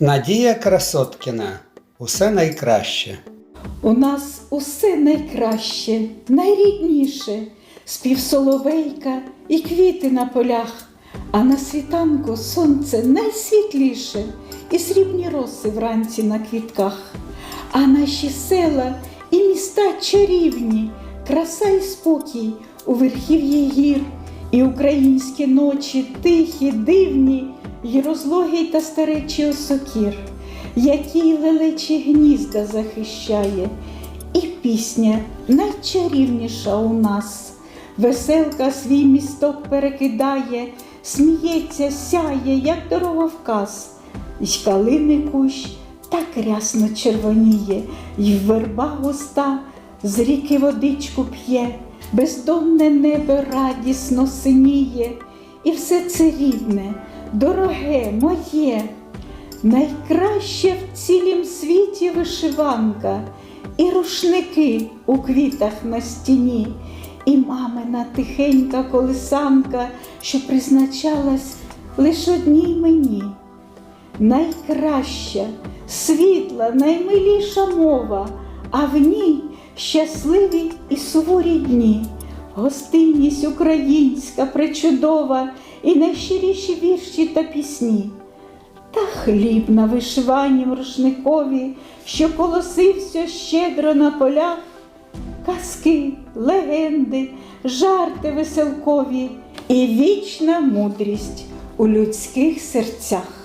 Надія Красоткіна. Усе найкраще. У нас усе найкраще, найрідніше, спів соловейка і квіти на полях, а на світанку сонце найсвітліше, і срібні роси вранці на квітках. А наші села і міста чарівні, краса і спокій у верхів'ї гір, і українські ночі тихі, дивні, й розлогий та старечий осокір, який лелечі гнізда захищає, і пісня найчарівніша у нас. Веселка свій місток перекидає, сміється, сяє, як дороговказ. Й калини кущ так рясно червоніє, й верба густа з ріки водичку п'є, бездонне небо радісно синіє, і все це рідне, дороге, моє. Найкраще в цілім світі вишиванка, і рушники у квітах на стіні, і мамина тихенька колисанка, що призначалась лише одній мені. Найкраща, світла, наймиліша мова, а в ній щасливі і суворі дні, гостинність українська пречудова і найщиріші вірші та пісні. Та хліб на вишиванім рушникові, що колосився щедро на полях, казки, легенди, жарти веселкові і вічна мудрість у людських серцях.